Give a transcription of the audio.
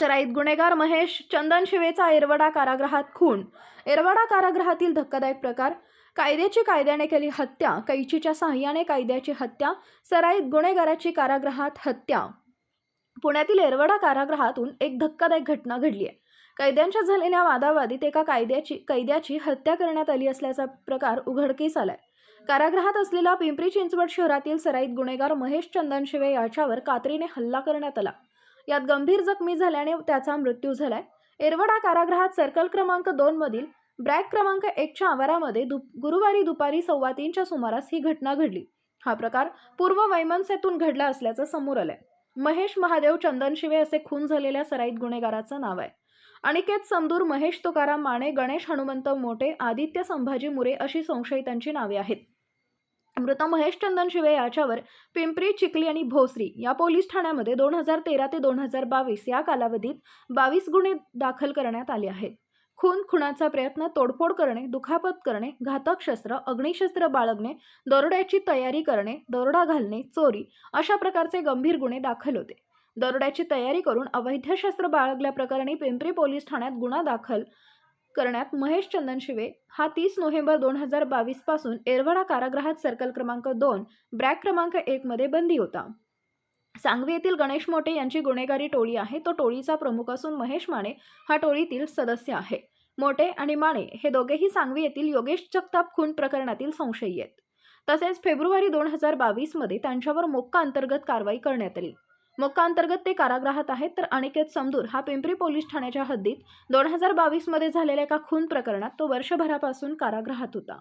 सराईत गुन्हेगार महेश चंदन शिवेचा एरवडा कारागृहात खून. एरवडा कारागृहातील धक्कादायक प्रकार. कायद्याची कायद्याने केली हत्या. कैचीच्या सहाय्याने कायद्याची हत्या. सराईत गुन्हेगाराची कारागृहात हत्या. पुण्यातील एरवडा कारागृहातून एक धक्कादायक घटना घडली आहे. कैद्यांच्या झालेल्या वादावादीत एका कायद्याची कैद्याची हत्या करण्यात आली असल्याचा प्रकार उघडकीस आलाय. कारागृहात असलेला पिंपरी चिंचवड शहरातील सराईत गुन्हेगार महेश चंदन शिवे याच्यावर कात्रीने हल्ला करण्यात आला. यात गंभीर जखमी झाल्याने त्याचा मृत्यू झालाय. एरवडा कारागृहात सर्कल क्रमांक दोन मधील ब्रॅक क्रमांक एकच्या आवारामध्ये दु गुरुवारी दुपारी सव्वा तीनच्या सुमारास ही घटना घडली. हा प्रकार पूर्व वैमनसेतून घडला असल्याचं समोर आलंय. महेश महादेव चंदन शिवे असे खून झालेल्या सराईत गुन्हेगाराचं नाव आहे. अनिकेत समदूर महेश तुकाराम माने गणेश हनुमंत मोटे आदित्य संभाजी मुरे अशी संशयितांची नावे आहेत. मृत महेश चंदन शिवे याच्यावर पिंपरी चिखली आणि भोसरी या पोलीस ठाण्यामध्ये दोन हजार तेरा ते दोन हजार बावीस या कालावधीत बावीस गुन्हे दाखल करण्यात आले आहेत. खून खुणाचा प्रयत्न तोडफोड करणे दुखापत करणे घातक शस्त्र अग्निशस्त्र बाळगणे दरोड्याची तयारी करणे दरोडा घालणे चोरी अशा प्रकारचे गंभीर गुन्हे दाखल होते. दरोड्याची तयारी करून अवैध शस्त्र बाळगल्याप्रकरणी पिंपरी पोलीस ठाण्यात गुन्हा दाखल करण्यात महेश चंदन शिवे हा तीस नोव्हेंबर दोन हजार बावीसपासून एरवडा कारागृहात सर्कल क्रमांक दोन ब्रॅक क्रमांक एक मध्ये बंदी होता. सांगवी येथील गणेश मोटे यांची गुन्हेगारी टोळी आहे. तो टोळीचा प्रमुख असून महेश माने हा टोळीतील सदस्य आहे. मोटे आणि माने हे दोघेही सांगवी येथील योगेश जगताप खून प्रकरणातील संशयी आहेत. तसेच फेब्रुवारी दोन हजार बावीसमध्ये त्यांच्यावर मोक्का अंतर्गत कारवाई करण्यात आली. मोक्का अंतर्गत ते कारागृहात आहेत तर अनिकेत समदूर हा पिंपरी पोलीस ठाण्याच्या हद्दीत दोन हजार बावीसमध्ये झालेल्या एका खून प्रकरणात तो वर्षभरापासून कारागृहात होता.